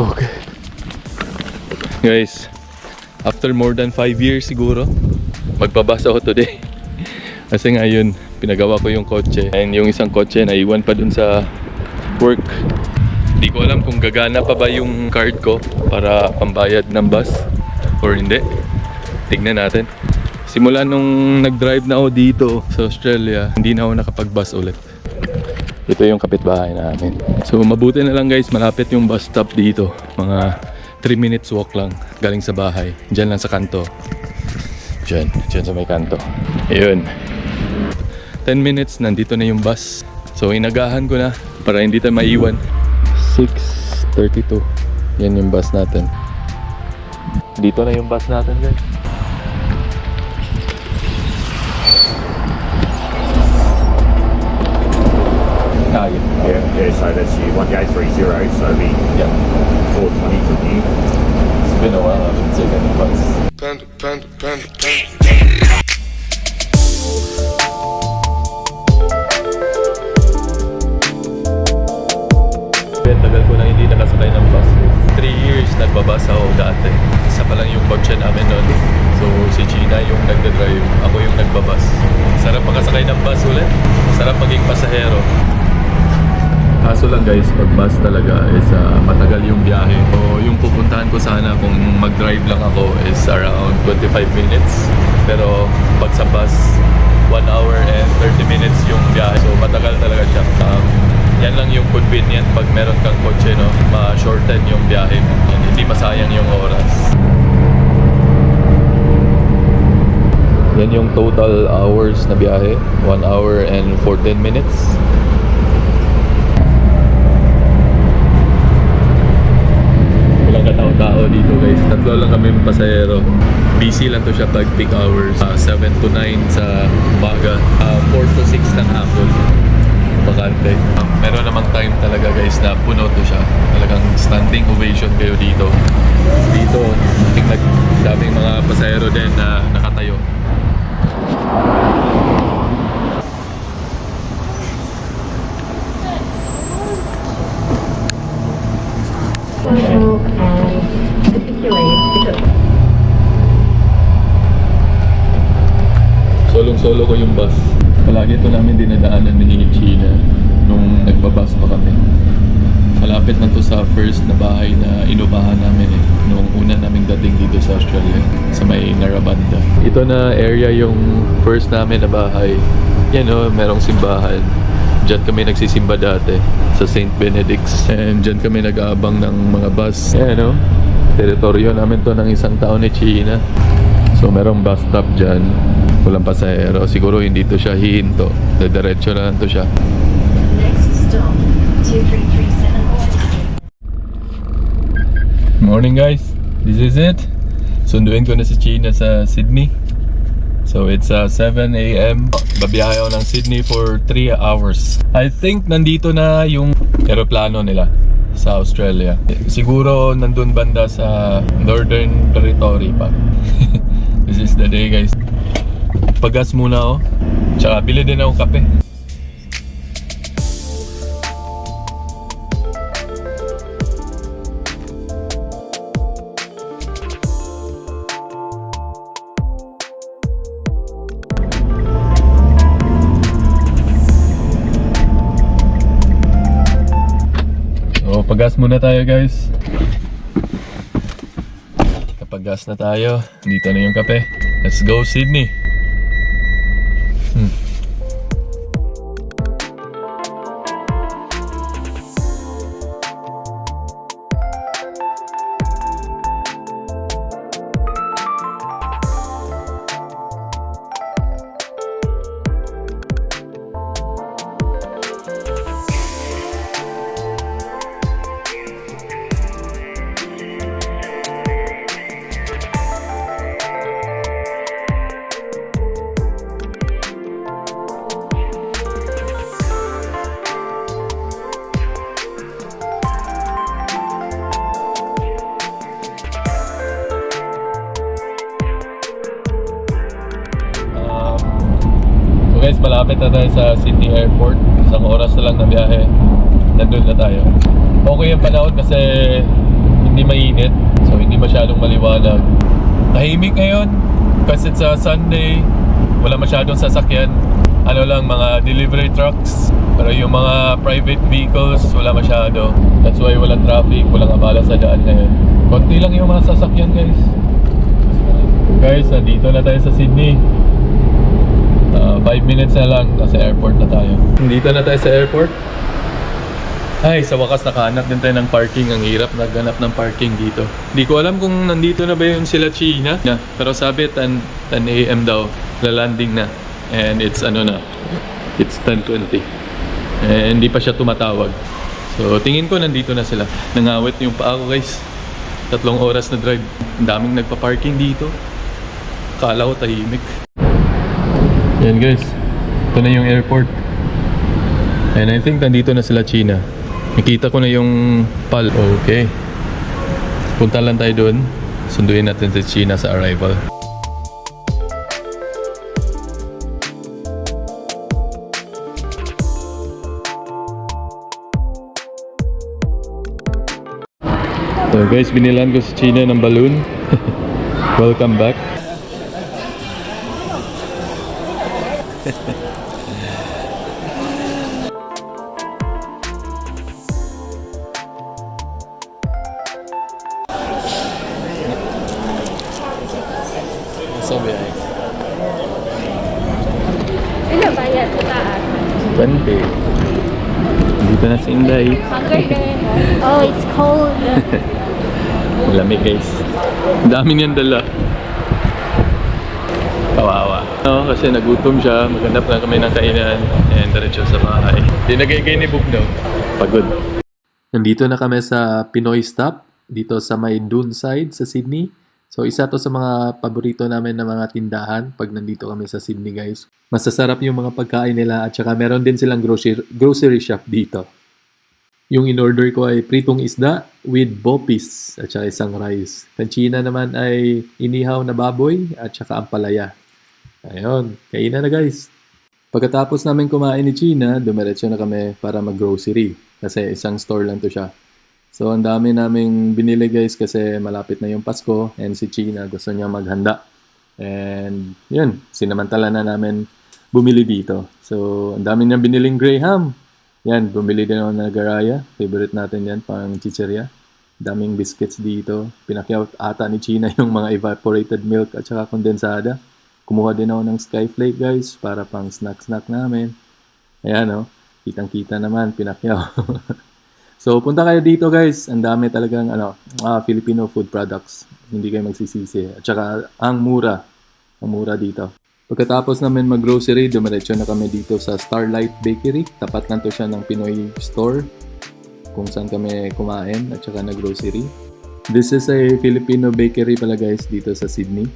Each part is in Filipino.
Okay. Guys, after more than 5 years siguro, magbabasa ako today. Kasi ngayon, pinagawa ko yung kotse. And yung isang kotse na iwan pa dun sa work. Hindi ko alam kung gagana pa ba yung card ko para pambayad ng bus or hindi. Tignan natin. Simula nung nag-drive na ako dito sa Australia, hindi na ako nakapag-bus ulit. Ito yung kapitbahay namin. So mabuti na lang guys, malapit yung bus stop dito. Mga 3 minutes walk lang galing sa bahay. Diyan lang sa kanto. Diyan, diyan sa may kanto. Ayun. 10 minutes, nandito na yung bus. So inagahan ko na para hindi tayo maiwan. 6.32. Yan yung bus natin. Dito na yung bus natin guys. Yeah, yeah, so that's you, 1830, so it'll be Yeah. 420 from you. It's been a while, I haven't taken a bus. Panda, panda, panda, panda. Tagal ko nang hindi nakasakay ng bus. 3 years nagbabas ako dati. Isa pa lang yung kotse namin noon. So si Gina yung nagda-drive, ako yung nagbabas. Sarap makasakay ng bus ulit. Sarap maging pasahero. Kaso lang guys, pag bus talaga is ah, matagal yung biyahe. So yung pupuntahan ko sana kung mag-drive lang ako is around 25 minutes. Pero pag sa bus, 1 hour and 30 minutes yung biyahe. So matagal talaga siya. Um, yan lang yung convenient pag meron kang kotse, no? Ma-shorten yung biyahe mo. And hindi masayang yung oras. Yan yung total hours na biyahe. 1 hour and 14 minutes. Katao-tao dito guys. Tatlo lang kami pasahero. Busy lang to siya pag peak hours. Ah, 7 to 9 sa umaga. Ah, 4 to 6 ng hapon. Bakante. Um, meron namang time talaga guys na puno to siya. Talagang standing ovation kayo dito. Dito, tingnan daming mga pasahero din na nakatayo. social and Solong-solo ko yung bus. Palagi ito namin dinadaanan ni Gina nung nagbabas pa kami. Malapit na to sa first na bahay na inubahan namin eh. Nung una naming dating dito sa Australia. Sa may Narabanda. Ito na area yung first namin na bahay. Yan o, merong simbahan. Diyan kami nagsisimba dati sa St. Benedict's. And diyan kami nag-aabang ng mga bus. Yan o. Teritoryo namin to ng isang taon ni China. So merong bus stop dyan. Walang pasahero. Siguro hindi to siya hihinto. Dediretso na lang to siya. next stop 2337 Morning guys. This is it. Sunduin ko na si China sa Sydney. So it's uh, 7 a.m. Babiyahe ako ng Sydney for 3 hours. I think nandito na yung aeroplano nila sa Australia. Siguro nandun banda sa Northern Territory pa. This is the day guys. Pagas muna ako. Tsaka bili din ako kape. So, pagas muna tayo guys. Kapag gas na tayo, dito na yung kape. Let's go Sydney! Hmm. Malapit na tayo sa Sydney Airport. Isang oras na lang na biyahe. Nandun na tayo. Okay yung panahon kasi mainit. So hindi masyadong maliwanag. Tahimik ngayon. Kasi sa Sunday, wala masyadong sasakyan. Ano lang, mga delivery trucks. Pero yung mga private vehicles, wala masyado. That's why walang traffic, walang abala sa daan ngayon. Konti lang yung mga sasakyan guys. Guys, nandito na tayo sa Sydney. 5 minutes na lang, nasa airport na tayo. Dito na tayo sa airport. Ay, sa wakas nakahanap din tayo ng parking. Ang hirap naghanap ng parking dito. Di ko alam kung nandito na ba yun sila China. Na, pero sabi 10, 10 a.m. daw. Lalanding na. And it's ano na. It's 10.20. And hindi pa siya tumatawag. So tingin ko nandito na sila. Nangawit yung paa ko guys. Tatlong oras na drive. Ang daming nagpa-parking dito. Kala ko tahimik. Yan guys. Ito na yung airport. And I think nandito na sila China. Nakita ko na yung PAL. Okay. Punta lang tayo doon. Sunduin natin si China sa arrival. So guys, binilan ko si China ng balloon. Welcome back. Sabi ay. Ano ba yan? Taas. 20. Dito na si Inday. Hunger din. Oh, it's cold. Lamig guys. Dami niyan dala. Kawawa. No, kasi nagutom siya. Maghanap na kami ng kainan. And diretso sa bahay. Dinagay ni Bugno. Pagod. Nandito na kami sa Pinoy Stop. Dito sa may Duneside sa Sydney. So isa to sa mga paborito namin na mga tindahan pag nandito kami sa Sydney guys. Masasarap yung mga pagkain nila at saka meron din silang grocery, grocery shop dito. Yung in-order ko ay pritong isda with bopis at saka isang rice. Kanchina naman ay inihaw na baboy at saka ampalaya. Ayun, kainan na guys. Pagkatapos namin kumain ni China, dumiretso na kami para mag-grocery. Kasi isang store lang to siya. So, ang dami naming binili guys kasi malapit na yung Pasko and si China gusto niya maghanda. And yun, sinamantala na namin bumili dito. So, ang dami niya biniling Graham. Yan, bumili din ako ng Nagaraya. Favorite natin yan, pang chicheria. Daming biscuits dito. Pinakyaw ata ni China yung mga evaporated milk at saka kondensada. Kumuha din ako ng Skyflake guys para pang snack-snack namin. Ayan oh, kitang-kita naman, pinakyaw. so punta kayo dito guys, ang dami talagang ano, ah, Filipino food products. Hindi kayo magsisisi. At saka ang mura. Ang mura dito. Pagkatapos namin mag-grocery, dumiretso na kami dito sa Starlight Bakery. Tapat lang to siya ng Pinoy store kung saan kami kumain at saka nag-grocery. This is a Filipino bakery pala guys dito sa Sydney.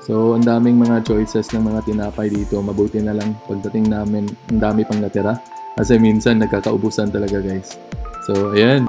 So, ang daming mga choices ng mga tinapay dito. Mabuti na lang pagdating namin, ang dami pang natira. Kasi minsan nagkakaubusan talaga guys. So, ayan.